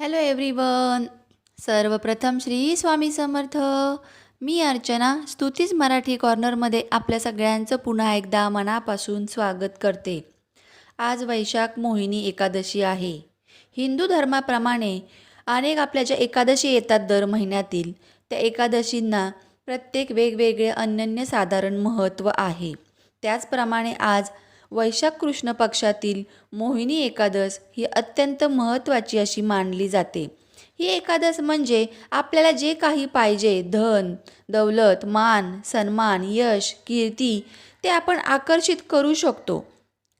Hello everyone सर्वप्रथम श्री स्वामी समर्थ. मी अर्चना स्तुतीज मराठी कॉर्नरमध्ये आपल्या सगळ्यांचं पुन्हा एकदा मनापासून स्वागत करते. आज वैशाख मोहिनी एकादशी आहे. हिंदू धर्माप्रमाणे अनेक आपल्या ज्या एकादशी येतात दर महिन्यातील त्या एकादशींना प्रत्येक वेगवेगळे अनन्य साधारण महत्त्व आहे. त्याचप्रमाणे आज वैशाख कृष्ण पक्षातील मोहिनी एकादश ही अत्यंत महत्त्वाची अशी मानली जाते. ही एकादश म्हणजे आपल्याला जे काही पाहिजे धन दौलत मान सन्मान यश कीर्ती ते आपण आकर्षित करू शकतो.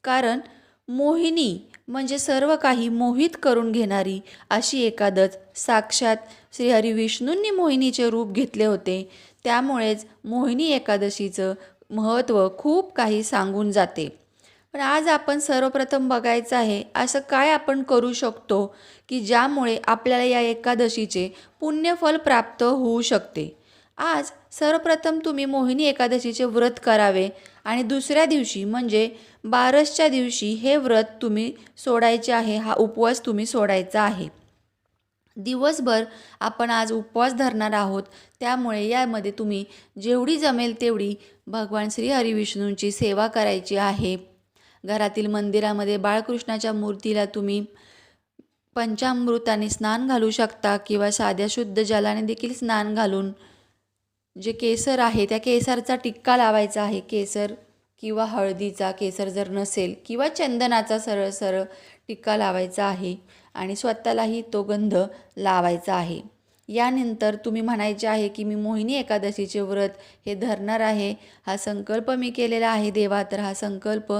कारण मोहिनी म्हणजे सर्व काही मोहित करून घेणारी अशी एकादश साक्षात श्रीहरी विष्णूंनी मोहिनीचे रूप घेतले होते. त्यामुळेच मोहिनी एकादशीचं महत्त्व खूप काही सांगून जाते. पण आज आपण सर्वप्रथम बघायचं आहे असं काय आपण करू शकतो की ज्यामुळे आपल्याला या एकादशीचे पुण्यफल प्राप्त होऊ शकते? आज सर्वप्रथम तुम्ही मोहिनी एकादशीचे व्रत करावे आणि दुसऱ्या दिवशी म्हणजे बारसच्या दिवशी हे व्रत तुम्ही सोडायचे आहे हा उपवास तुम्ही सोडायचा आहे. दिवसभर आपण आज उपवास धरणार आहोत त्यामुळे यामध्ये तुम्ही जेवढी जमेल तेवढी भगवान श्री हरिविष्णूंची सेवा करायची आहे. घरातील मंदिरामध्ये बाळकृष्णाच्या मूर्तीला तुम्ही पंचामृताने स्नान घालू शकता किंवा साध्या शुद्ध जलाने देखील स्नान घालून जे केसर आहे त्या केसरचा टिक्का लावायचा आहे. केसर किंवा हळदीचा केसर जर नसेल किंवा चंदनाचा सरळ सरळ टिक्का लावायचा आहे आणि स्वतःलाही तो गंध लावायचा आहे. यानंतर तुम्ही म्हणायचे आहे की मी मोहिनी एकादशीचे व्रत हे धरणार आहे. हा संकल्प मी केलेला आहे देवा तर हा संकल्प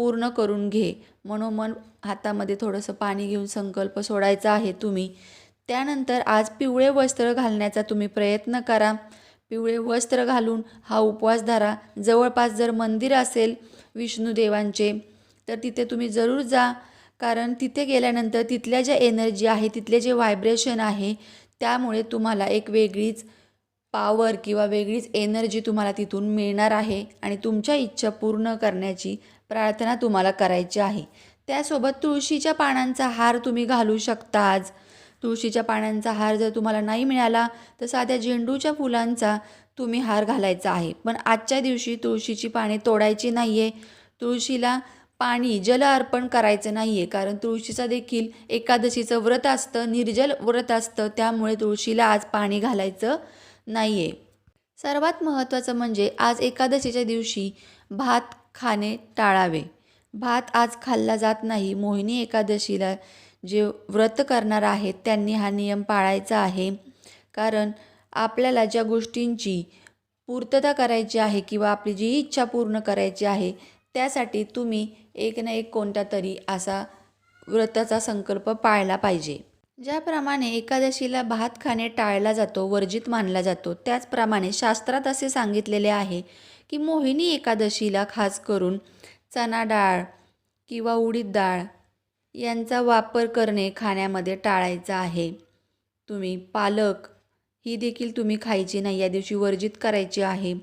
पूर्ण करून घे. मनोमन हातामध्ये थोडंसं पाणी घेऊन संकल्प सोडायचा आहे तुम्ही. त्यानंतर आज पिवळे वस्त्र घालण्याचा तुम्ही प्रयत्न करा. पिवळे वस्त्र घालून हा उपवास धरा. जवळपास जर मंदिर असेल विष्णुदेवांचे तर तिथे तुम्ही जरूर जा. कारण तिथे गेल्यानंतर तिथल्या ज्या एनर्जी आहे तिथले जे व्हायब्रेशन आहे त्यामुळे तुम्हाला एक वेगळीच पावर किंवा वेगळीच एनर्जी तुम्हाला तिथून मिळणार आहे आणि तुमच्या इच्छा पूर्ण करण्याची प्रार्थना तुम्हाला करायची आहे. त्यासोबत तुळशीच्या पानांचा हार तुम्ही घालू शकता आज तुळशीच्या पानांचा हार जर तुम्हाला नाही मिळाला तर साध्या झेंडूच्या फुलांचा तुम्ही हार घालायचा आहे. पण आजच्या दिवशी तुळशीची पाने तोडायची नाही आहे तुळशीला पाणी जल अर्पण करायचं नाही आहे कारण तुळशीचा देखील एकादशीचं व्रत असतं निर्जल व्रत असतं. त्यामुळे तुळशीला आज पाणी घालायचं नाही आहे सर्वात महत्त्वाचं म्हणजे आज एकादशीच्या दिवशी भात खाणे टाळावे. भात आज खाल्ला जात नाही. मोहिनी एकादशीला जे व्रत करणार आहेत त्यांनी हा नियम पाळायचा आहे. कारण आपल्याला ज्या गोष्टींची पूर्तता करायची आहे किंवा आपली जी इच्छा पूर्ण करायची आहे त्यासाठी तुम्ही एक ना एक कोणता तरी असा व्रताचा संकल्प पाळला पाहिजे. ज्याप्रमाणे एकादशीला भात खाणे टाळला जातो वर्जित मानला जातो त्याचप्रमाणे शास्त्रात असे सांगितलेले आहे की मोहिनी एकादशीला खास करून चना डाळ किंवा उडीद डाळ यांचा वापर करणे खाण्यामध्ये टाळायचा आहे. तुम्ही पालक ही देखील तुम्ही खायची नाही या दिवशी वर्जित करायची आहे.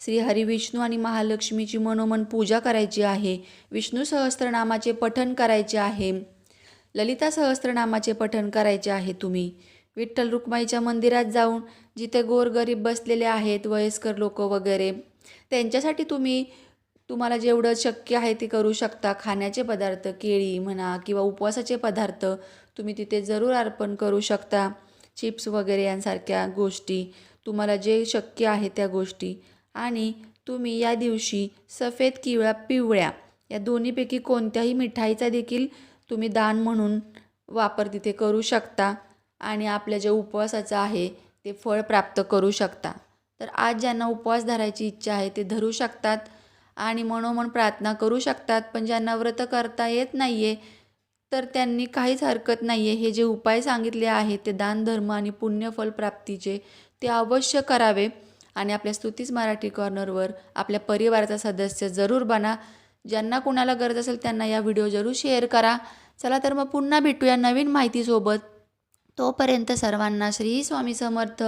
श्री हरिविष्णू आणि महालक्ष्मीची मनोमन पूजा करायची आहे. विष्णू सहस्त्रनामाचे पठण करायचे आहे. ललिता सहस्त्रनामाचे पठण करायचे आहे तुम्ही. विठ्ठल रुक्माईच्या मंदिरात जाऊन जिथे गोरगरीब बसलेले आहेत वयस्कर लोक वगैरे त्यांच्यासाठी तुम्ही तुम्हाला जेवढं शक्य आहे ते करू शकता. खाण्याचे पदार्थ केळी म्हणा किंवा उपवासाचे पदार्थ तुम्ही तिथे जरूर अर्पण करू शकता. चिप्स वगैरे यांसारख्या गोष्टी तुम्हाला जे शक्य आहे त्या गोष्टी. आणि तुम्ही या दिवशी सफेद किंवा पिवळ्या या दोन्हीपैकी कोणत्याही मिठाईचा देखील तुम्ही दान म्हणून वापर तिथे करू शकता आणि आपल्या जे उपवासाचं आहे ते फळ प्राप्त करू शकता. तर आज ज्यांना उपवास धरायची इच्छा आहे ते धरू शकतात आणि मनोमन प्रार्थना करू शकतात पण ज्यांना व्रत करता येत नाही आहे तर त्यांनी काहीच हरकत नाही आहे हे जे उपाय सांगितले आहेत ते दानधर्म आणि पुण्यफल प्राप्तीचे ते अवश्य करावे आणि आपल्या स्तुतीच मराठी कॉर्नरवर आपल्या परिवाराचा सदस्य जरूर बना. ज्यांना कुणाला गरज असेल त्यांना या व्हिडिओ जरूर शेअर करा. चला तर मग पुन्हा भेटूया नवीन माहितीसोबत. तोपर्यंत सर्वांना श्री स्वामी समर्थ.